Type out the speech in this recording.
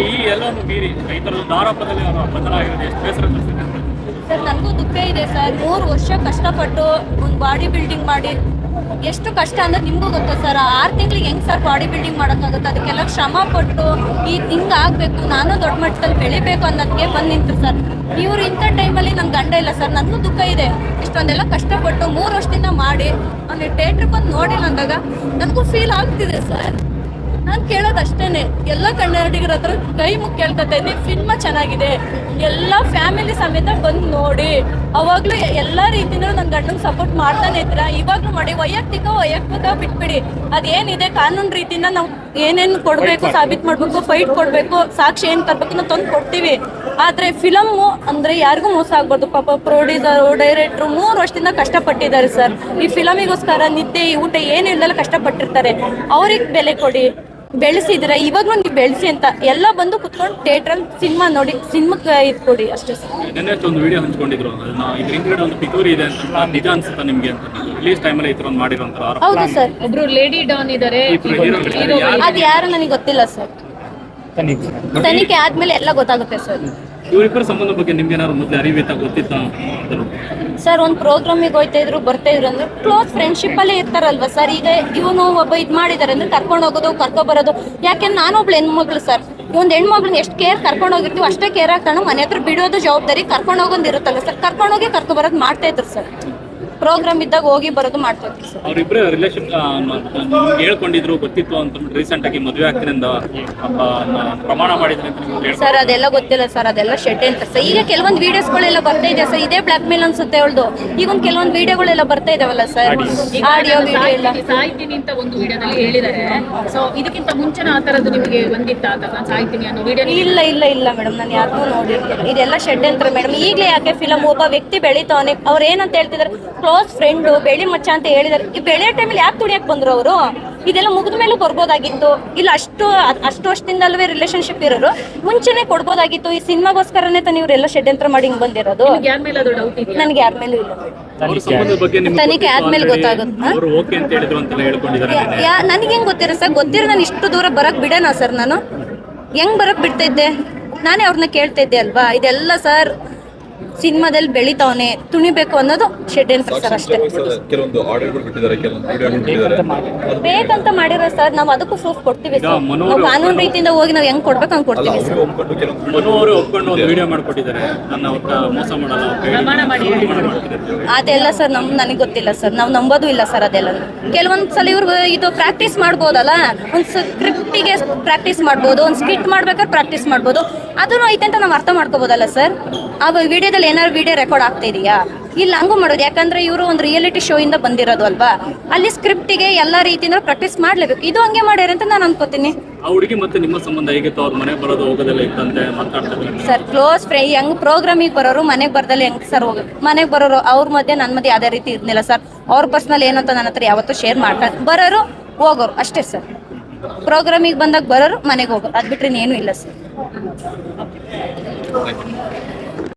ಈ ಎಲ್ಲವನ್ನು ಮೀರಿ ಆರೋಪದಲ್ಲಿ ಎಷ್ಟು ಸರ್ ನನಗೂ ದುಃಖ ಇದೆ ಸರ್. ಮೂರು ವರ್ಷ ಕಷ್ಟಪಟ್ಟು ಒಂದು ಬಾಡಿ ಬಿಲ್ಡಿಂಗ್ ಮಾಡಿ, ಎಷ್ಟು ಕಷ್ಟ ಅಂದ್ರೆ ನಿಮಗೂ ಗೊತ್ತಾ ಸರ್ ಆರು ತಿಂಗಳಿಗೆ ಹೆಂಗ್ ಸರ್ ಬಾಡಿ ಬಿಲ್ಡಿಂಗ್ ಮಾಡೋಕ್ಕಾಗುತ್ತೆ? ಅದಕ್ಕೆಲ್ಲ ಶ್ರಮ ಪಟ್ಟು ಈ ಹಿಂಗ್ ಆಗ್ಬೇಕು, ನಾನು ದೊಡ್ಡ ಮಟ್ಟದಲ್ಲಿ ಬೆಳಿಬೇಕು ಅನ್ನೋದಕ್ಕೆ ಬಂದು ನಿಂತು ಸರ್. ಇವ್ರು ಇಂಥ ಟೈಮಲ್ಲಿ ನನ್ನ ಗಂಡ ಇಲ್ಲ ಸರ್ ನನಗೂ ದುಃಖ ಇದೆ. ಇಷ್ಟೊಂದೆಲ್ಲ ಕಷ್ಟಪಟ್ಟು ಮೂರು ವರ್ಷದಿಂದ ಮಾಡಿ ಒಂದು ಟೇಟ್ರಿಗೆ ಬಂದು ನೋಡಿಲ್ಲ ಅಂದಾಗ, ನನಗೂ ಫೀಲ್ ಆಗ್ತಿದೆ ಸರ್. ನಾನು ಕೇಳೋದು ಅಷ್ಟೇನೆ ಎಲ್ಲ ಕನ್ನಡಿಗರ ಹತ್ರ ಕೈ ಮುಖ ಕೇಳ್ಕೊತಾ ಇದ್ದೀನಿ ಫಿಲ್ಮ ಚೆನ್ನಾಗಿದೆ. ಎಲ್ಲ ಫ್ಯಾಮಿಲಿ ಸಮೇತ ಬಂದು ನೋಡಿ. ಅವಾಗಲೂ ಎಲ್ಲ ರೀತಿಯೂ ನನ್ನ ಗಂಡನ ಸಪೋರ್ಟ್ ಮಾಡ್ತಾನೆ ಇದ್ರ ಇವಾಗ್ಲೂ ಮಾಡಿ. ವೈಯಕ್ತಿಕ ವೈಯಕ್ತಿಕ ಬಿಟ್ಬಿಡಿ. ಅದೇನಿದೆ ಕಾನೂನು ರೀತಿಯಿಂದ ನಾವು ಏನೇನು ಕೊಡಬೇಕು, ಸಾಬೀತು ಮಾಡಬೇಕು ಫೈಟ್ ಕೊಡಬೇಕು, ಸಾಕ್ಷಿ ಏನು ತರಬೇಕು ನಾವು ತಂದು ಕೊಡ್ತೀವಿ. ಆದರೆ ಫಿಲಮ್ಮು ಅಂದರೆ ಯಾರಿಗೂ ಮೋಸ ಆಗ್ಬಾರ್ದು. ಪಾಪ ಪ್ರೊಡ್ಯೂಸರು ಡೈರೆಕ್ಟ್ರು ಮೂರು ವರ್ಷದಿಂದ ಕಷ್ಟಪಟ್ಟಿದ್ದಾರೆ ಸರ್. ಈ ಫಿಲಮಿಗೋಸ್ಕರ ನಿದ್ದೆ, ಊಟ ಏನು ಇಲ್ದಲ್ಲ ಕಷ್ಟಪಟ್ಟಿರ್ತಾರೆ. ಅವ್ರಿಗೆ ಬೆಲೆ ಕೊಡಿ. ಬೆಳೆಸಿದ್ರೆ ಇವಾಗ್ಲೂ ನೀವು ಬೆಳೆಸಿ ಅಂತ ಎಲ್ಲ ಬಂದು ಕುತ್ಕೊಂಡು ಥಿಯೇಟ್ರಲ್ಲಿ ಸಿನಿಮಾ ನೋಡಿ ಸಿನಿಮಾಕ್ಕೆ ಇಟ್ಕೊಡಿ ಕೊಡಿ ಅಷ್ಟೇ ಸರ್ ನಿನ್ನೆ ಒಂದು ವಿಡಿಯೋ ಹಂಚ್ಕೊಂಡಿದ್ರು. ಅದನ್ನ ಇದ್ರ ಹಿಂದ್ಗಡೆ ಒಂದು ಪಿತೂರಿ ಇದೆ ಅಂತ ನಿಜ ಅನ್ಸುತ್ತಾ ನಿಮ್ಗೆ ಅಂತ ರಿಲೀಸ್ ಟೈಮಲ್ಲಿ ಈ ಥರ ಒಂದು ಮಾಡಿರೋಂಥ ಆರೋಪ. ಹೌದು ಸರ್ ಒಬ್ರು ಲೇಡಿ ಡಾನ್ ಇದಾರೆ ಅದ್ ಯಾರು? ಅದು ಯಾರು ನನಗೆ ಗೊತ್ತಿಲ್ಲ ಸರ್ ತನಿಖೆ. ಆದ್ಮೇಲೆ ಎಲ್ಲ ಗೊತ್ತಾಗುತ್ತೆ ಸರ್ ಇವರಿಬ್ಬರ ಸಂಬಂಧ ಬಗ್ಗೆ ನಿಮ್ಗೆ ಏನಾದ್ರು ಮೊದಲು ಅರಿವಿತ್ತ ಗೊತ್ತಿತ್ತಾ? ಸರ್, ಒಂದು ಪ್ರೋಗ್ರಾಮಿಗೆ ಹೋಯ್ತಾ ಇದ್ರು, ಬರ್ತಾ ಇದ್ರು ಅಂದ್ರೆ ಕ್ಲೋಸ್ ಫ್ರೆಂಡ್ಶಿಪ್ ಅಲ್ಲೇ ಇರ್ತಾರಲ್ವ ಸರ್? ಈಗ ಇವನು ಒಬ್ಬ ಇದು ಮಾಡಿದ್ದಾರೆ ಅಂದ್ರೆ ಕರ್ಕೊಂಡು ಹೋಗೋದು, ಕರ್ಕೊ ಬರೋದು. ಯಾಕೆಂದ್ರೆ ನಾನು ಒಬ್ಳು ಹೆಣ್ಮಗ್ಳು ಸರ್? ಒಂದು ಹೆಣ್ಮಗ್ಳನ್ನ ಎಷ್ಟು ಕೇರ್ ಕರ್ಕೊಂಡು ಹೋಗಿರ್ತೀವಿ ಅಷ್ಟೇ ಕೇರ್ ಆಗ್ತಾನು. ಮನೆ ಹತ್ರ ಬಿಡೋದು ಜವಾಬ್ದಾರಿ ಕರ್ಕೊಂಡು ಹೋಗೋದು ಇರುತ್ತಲ್ಲ ಸರ್ ಕರ್ಕೊಂಡೋಗಿ ಕರ್ಕೊ ಬರೋದು ಮಾಡ್ತಾ ಇದ್ರು ಸರ್. ಪ್ರೋಗ್ರಾಮ್ ಇದ್ದಾಗ ಹೋಗಿ ಬರೋದು ಮಾಡ್ತಾ ಸರ್ ಅವರಿಬ್ಬರೇ ರಿಲೇಶನ್ ಹೇಳ್ಕೊಂಡಿದ್ರು ಗೊತ್ತಿತ್ತು ಅಂತ ರೀಸೆಂಟ್ ಆಗಿ ಮದುವೆ ಆಗ್ತೀನಿ ಅಂತ ಪಾಪ ಪ್ರಮಾಣ ಮಾಡಿದ್ರೆ ಅಂತ ಸರ್ ಅದೆಲ್ಲ ಗೊತ್ತಿಲ್ಲ ಸರ್ ಅದೆಲ್ಲ ಶೆಡ್ ಅಂತ. ಸರ್ ಈಗ ಕೆಲವೊಂದು ವಿಡಿಯೋಸ್ಗಳೆಲ್ಲ ಬರ್ತಾ ಇದೆ ಸರ್ ಇದೇ ಬ್ಲಾಕ್ ಮೇಲ್ ಅನ್ಸುತ್ತೆ ಅವಳ್ದು. ಈಗ ಒಂದು ಕೆಲವೊಂದು ವಿಡಿಯೋಗಳೆಲ್ಲ ಬರ್ತಾ ಇದಾವಲ್ಲ ಸರ್? ಆಡಿಯೋ ವಿಡಿಯೋ ಎಲ್ಲ. ಸಾಯ್ತೀನಿ- ಅಂತ ಒಂದು ವಿಡಿಯೋದಲ್ಲಿ ಹೇಳಿದ್ದಾರೆ. ಸೊ ಇದಕ್ಕಿಂತ ಮುಂಚೆ ಆ ತರದ್ದು ನಿಮಗೆ ಬಂದಿತ್ತ ಅಂತ ಸಾಯ್ತೀನಿ ಅನ್ನೋ ವಿಡಿಯೋ ಇಲ್ಲ ಇಲ್ಲ ಇಲ್ಲ ಮೇಡಮ್ ನಾನು ಯಾರನ್ನೂ ನೋಡಿಲ್ಲ. ಇದೆಲ್ಲ ಶೆಡ್ ಅಂತಾರೆ ಮೇಡಮ್ ಈಗಲೇ ಯಾಕೆ ಫಿಲಮ್ ಒಬ್ಬ ವ್ಯಕ್ತಿ ಬೆಳಿತಾವನೆ ಅವ್ರು ಏನಂತ ಹೇಳ್ತಿದ್ದಾರೆ ಕ್ಲೋಸ್ ಫ್ರೆಂಡ್ ಬೆಳಿ ಮಚ್ಚ ಅಂತ ಹೇಳಿದಾರೆ. ಈ ಬೆಳೆಯ ಟೈಮಲ್ಲಿ ಯಾಕೆ ತುಳಿಯಕ್ಕೆ ಬಂದ್ರು ಅವರು? ಇದೆಲ್ಲ ಮುಗಿದ ಮೇಲೆ ಬರ್ಬೋದಾಗಿತ್ತು ಇಲ್ಲ ಅಷ್ಟು ಅಷ್ಟು ವರ್ಷದಿಂದ ಅಲ್ವೇ ರಿಲೇಶನ್ಶಿಪ್ ಇರೋರು. ಮುಂಚೆನೆ ಕೊಡ್ಬೋದಾಗಿತ್ತು. ಈ ಸಿನಿಮಾಗೋಸ್ಕರನೇ ತಾನು ಇವರೆಲ್ಲ ಷಡ್ಯಂತ್ರ ಮಾಡಿ ಹಿಂಗ್ ಬಂದಿರೋದು. ನನ್ಗೆ ಯಾರ್ ಅದು ಡೌಟ್ ಇದೆಯಾ? ನನಗೆ ಯಾರ ಮೇಲೂ ಇಲ್ಲ. ಅವ್ರ ಸಂಬಂಧದ ಬಗ್ಗೆ ನಿಮ್ಗೆ ತನಿಖೆ ಆದ್ಮೇಲೆ ಗೊತ್ತಾಗುತ್ತೆ. ನನಗೆ ಹೆಂಗ್ ಗೊತ್ತಿರ ಸರ್? ಗೊತ್ತಿರೋ ನಾನು ಇಷ್ಟು ದೂರ ಬರಕ್ ಬಿಡೋಣ ಸರ್ ನಾನು? ಹೆಂಗ್ ಬರಕ್ ಬಿಡ್ತಾ ಇದ್ದೆ? ನಾನೇ ಅವ್ರನ್ನ ಕೇಳ್ತಾ ಇದ್ದೆ ಅಲ್ವಾ? ಇದೆಲ್ಲ ಸರ್ ಸಿನಿಮಾದಲ್ಲಿ ಬೆಳಿತಾವನೆ ತುಣಿಬೇಕು ಅನ್ನೋದು ಶೆಡ್ಯೂಲ್ ಸರ್ ಅಷ್ಟೇ. ಕೆಲವೊಂದು ಆರ್ಡರ್ಗಳು ಬಿಟ್ಟಿದ್ದಾರೆ ಕೆಲವೊಂದು ವಿಡಿಯೋಗಳು ಬಿಟ್ಟಿದ್ದಾರೆ. ಬೇಕಂತ ಮಾಡಿರೋ ಸರ್ ನಾವು ಅದಕ್ಕೂ ಪ್ರೂಫ್ ಕೊಡ್ತೀವಿ ಸರ್. ನಾವು ಕಾನೂನು ರೀತಿಯಿಂದ ಹೋಗಿ ನಾವು ಹೆಂಗ್ ಕೊಡ್ಬೇಕು ಹಂಗ್ ಕೊಡ್ತೀವಿ ಸರ್. ಮನು ಅವರು ಒಪ್ಕೊಂಡು ಒಂದು ವಿಡಿಯೋ ಮಾಡ್ಕೊಟ್ಟಿದ್ದಾರೆ. ನನ್ನ ಮೋಸ ಮಾಡಲ್ಲ. ಅದೆಲ್ಲ ಸರ್ ನಮ್ ನನಗೆ ಗೊತ್ತಿಲ್ಲ ಸರ್. ನಾವು ನಂಬೋದು ಇಲ್ಲ ಸರ್ ಅದೆಲ್ಲ. ಕೆಲವೊಂದ್ ಸಲ ಇವ್ರು ಇದು ಪ್ರಾಕ್ಟೀಸ್ ಮಾಡ್ಬೋದಲ್ಲ? ಒಂದು ಸ್ಕ್ರಿಪ್ಟಿಗೆ ಪ್ರಾಕ್ಟೀಸ್ ಮಾಡ್ಬೋದು ಒಂದ್ ಸ್ಕಿಟ್ ಮಾಡ್ಬೇಕಾದ್ರೆ ಪ್ರಾಕ್ಟೀಸ್ ಮಾಡ್ಬೋದು. ಅದನ್ನು ಐತೆ ಅಂತ ನಾವು ಅರ್ಥ ಮಾಡ್ಕೋಬೋದಲ್ಲ ಸರ್? ಆ ವಿಡಿಯೋದಲ್ಲಿ ಏನಾದ್ರು ವಿಡಿಯೋ ರೆಕಾರ್ಡ್ ಆಗ್ತಾ ಇದೆಯಾ? ಇಲ್ಲಿ ಹಂಗೂ ಮಾಡೋದು. ಯಾಕಂದ್ರೆ ಇವರು ಒಂದು ರಿಯಾಲಿಟಿ ಶೋ ಇಂದ ಬಂದಿರೋದು ಅಲ್ವಾ? ಅಲ್ಲಿ ಸ್ಕ್ರಿಪ್ಟಿಗೆ ಎಲ್ಲ ರೀತಿಯಿಂದ ಪ್ರಾಕ್ಟೀಸ್ ಮಾಡ್ಲೇಬೇಕು. ಇದು ಹಂಗೆ ಮಾಡ್ಯಾರ ಅಂತ ನಾನು ಅನ್ಕೋತೀನಿ. ಆ ಹುಡುಗಿ ಮತ್ತೆ ನಿಮ್ಮ ಸಂಬಂಧ ಹೇಗಿತ್ತು ಅವ್ರ ಮನೆಗೆ ಬರೋದು ಹೋಗೋದೆಲ್ಲ ಇತ್ತಂತೆ ಮಾತಾಡ್ತಾರೆ ಸರ್ ಕ್ಲೋಸ್ ಫ್ರೈ ಹೆಂಗ್ ಪ್ರೋಗ್ರಾಮಿಗೆ ಬರೋರು ಮನೆಗೆ ಬರ್ದಲ್ಲಿ ಹೆಂಗ್ ಸರ್ ಹೋಗಿ ಮನೆಗೆ ಬರೋರು ಅವ್ರ ಮಧ್ಯೆ ನನ್ನ ಮಧ್ಯೆ ಯಾವುದೇ ರೀತಿ ಇರ್ಲಿಲ್ಲ ಸರ್ ಅವ್ರ ಪರ್ಸ್ನಲ್ ಏನು ಅಂತ ನನ್ನ ಹತ್ರ ಯಾವತ್ತೂ ಶೇರ್ ಮಾಡ್ಕೊಂಡು ಬರೋರು ಹೋಗೋರು ಅಷ್ಟೇ ಸರ್ ಪ್ರೋಗ್ರಾಮಿಗೆ ಬಂದಾಗ ಬರೋರು ಮನೆಗೆ ಹೋಗೋರು. ಅದು ಬಿಟ್ರೆ ಇನ್ನೇನು ಇಲ್ಲ ಸರ್